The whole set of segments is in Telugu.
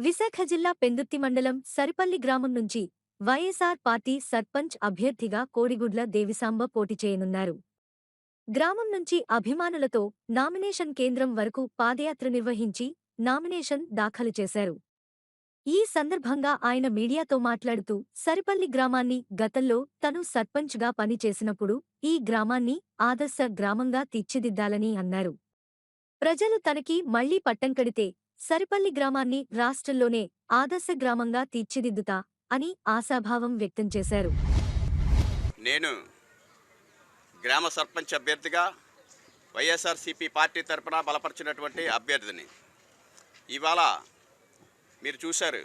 విశాఖ జిల్లా పెందుర్తి మండలం సరిపల్లి గ్రామం నుంచి వైఎస్ఆర్ పార్టీ సర్పంచ్ అభ్యర్థిగా కోడిగుడ్ల దేవిసాంబ పోటీ చేయనున్నారు. గ్రామం నుంచి అభిమానులతో నామినేషన్ కేంద్రం వరకు పాదయాత్ర నిర్వహించి నామినేషన్ దాఖలు చేశారు. ఈ సందర్భంగా ఆయన మీడియాతో మాట్లాడుతూ సరిపల్లి గ్రామాన్ని గతంలో తను సర్పంచ్గా పనిచేసినప్పుడు ఈ గ్రామాన్ని ఆదర్శ గ్రామంగా తీర్చిదిద్దాలని అన్నారు. ప్రజలు తనకి మళ్ళీ పట్టం కడితే సరిపల్లి గ్రామాన్ని రాష్ట్రంలోనే ఆదర్శ గ్రామంగా తీర్చిదిద్దుతా అని ఆశాభావం వ్యక్తం చేశారు. నేను గ్రామ సర్పంచ్ అభ్యర్థిగా వైఎస్ఆర్సీపీ పార్టీ తరఫున బలపరిచినటువంటి అభ్యర్థిని. ఇవాళ మీరు చూశారు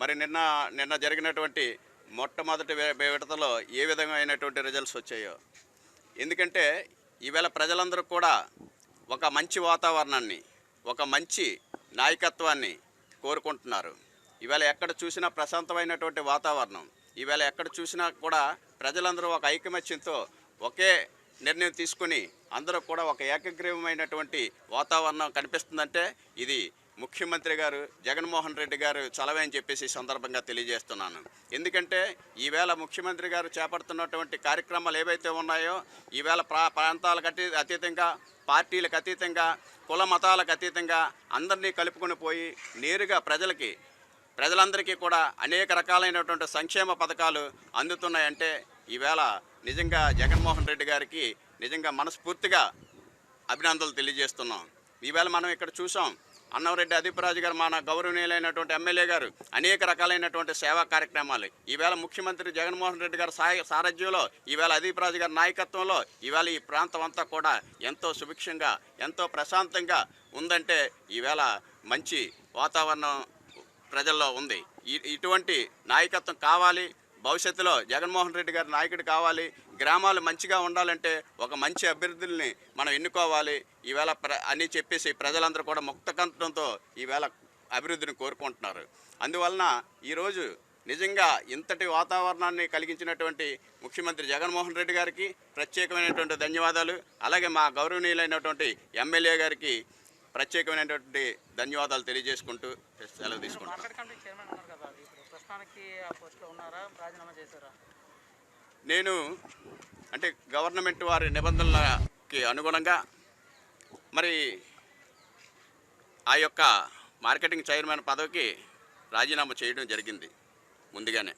మరి నిన్న నిన్న జరిగినటువంటి మొట్టమొదటి విడతలో ఏ విధమైనటువంటి రిజల్ట్స్ వచ్చాయో. ఎందుకంటే ఈవేళ ప్రజలందరూ కూడా ఒక మంచి వాతావరణాన్ని ఒక మంచి నాయకత్వాన్ని కోరుకుంటున్నారు. ఈవేళ ఎక్కడ చూసినా ప్రశాంతమైనటువంటి వాతావరణం. ఈవేళ ఎక్కడ చూసినా కూడా ప్రజలందరూ ఒక ఐకమత్యంతో ఒకే నిర్ణయం తీసుకుని అందరూ కూడా ఒక ఏకగ్రీవమైనటువంటి వాతావరణం కనిపిస్తుందంటే ఇది ముఖ్యమంత్రి గారు జగన్మోహన్ రెడ్డి గారు చలవే అని చెప్పేసి సందర్భంగా తెలియజేస్తున్నాను. ఎందుకంటే ఈవేళ ముఖ్యమంత్రి గారు చేపడుతున్నటువంటి కార్యక్రమాలు ఏవైతే ఉన్నాయో ఈవేళ ప్రా ప్రాంతాలకు అతీ అతీతంగా పార్టీలకు అతీతంగా కుల మతాలకు అతీతంగా అందరినీ కలుపుకొని పోయి నేరుగా ప్రజలకి ప్రజలందరికీ కూడా అనేక రకాలైనటువంటి సంక్షేమ పథకాలు అందుతున్నాయంటే ఈవేళ నిజంగా జగన్మోహన్ రెడ్డి గారికి నిజంగా మనస్ఫూర్తిగా అభినందనలు తెలియజేస్తున్నాం. ఈవేళ మనం ఇక్కడ చూసాం అన్నవరెడ్డి అదీపరాజు గారు మన గౌరవనీయులైనటువంటి ఎమ్మెల్యే గారు అనేక రకాలైనటువంటి సేవా కార్యక్రమాలు. ఈవేళ ముఖ్యమంత్రి జగన్మోహన్ రెడ్డి గారి సాయ సారథ్యంలో ఈవేళ అదీపరాజు గారి నాయకత్వంలో ఈవేళ ఈ ప్రాంతం అంతా కూడా ఎంతో సుభిక్షంగా ఎంతో ప్రశాంతంగా ఉందంటే ఈవేళ మంచి వాతావరణం ప్రజల్లో ఉంది. ఇటువంటి నాయకత్వం కావాలి భవిష్యత్తులో జగన్మోహన్ రెడ్డి గారి నాయకుడు కావాలి గ్రామాలు మంచిగా ఉండాలంటే ఒక మంచి అభ్యర్థుల్ని మనం ఎన్నుకోవాలి. ఈవేళ ప్ర అని చెప్పేసి ప్రజలందరూ కూడా ముక్తకంఠంతో ఈవేళ అభివృద్ధిని కోరుకుంటున్నారు. అందువలన ఈరోజు నిజంగా ఇంతటి వాతావరణాన్ని కలిగించినటువంటి ముఖ్యమంత్రి జగన్మోహన్ రెడ్డి గారికి ప్రత్యేకమైనటువంటి ధన్యవాదాలు. అలాగే మా గౌరవనీయులైనటువంటి ఎమ్మెల్యే గారికి ప్రత్యేకమైనటువంటి ధన్యవాదాలు తెలియజేసుకుంటూ సెలవు తీసుకుంటాను నేను అంటే గవర్నమెంట్ వారి నిబంధనలకి అనుగుణంగా మరి ఆ యొక్క మార్కెటింగ్ చైర్మన్ పదవికి రాజీనామా చేయడం జరిగింది ముందుగానే.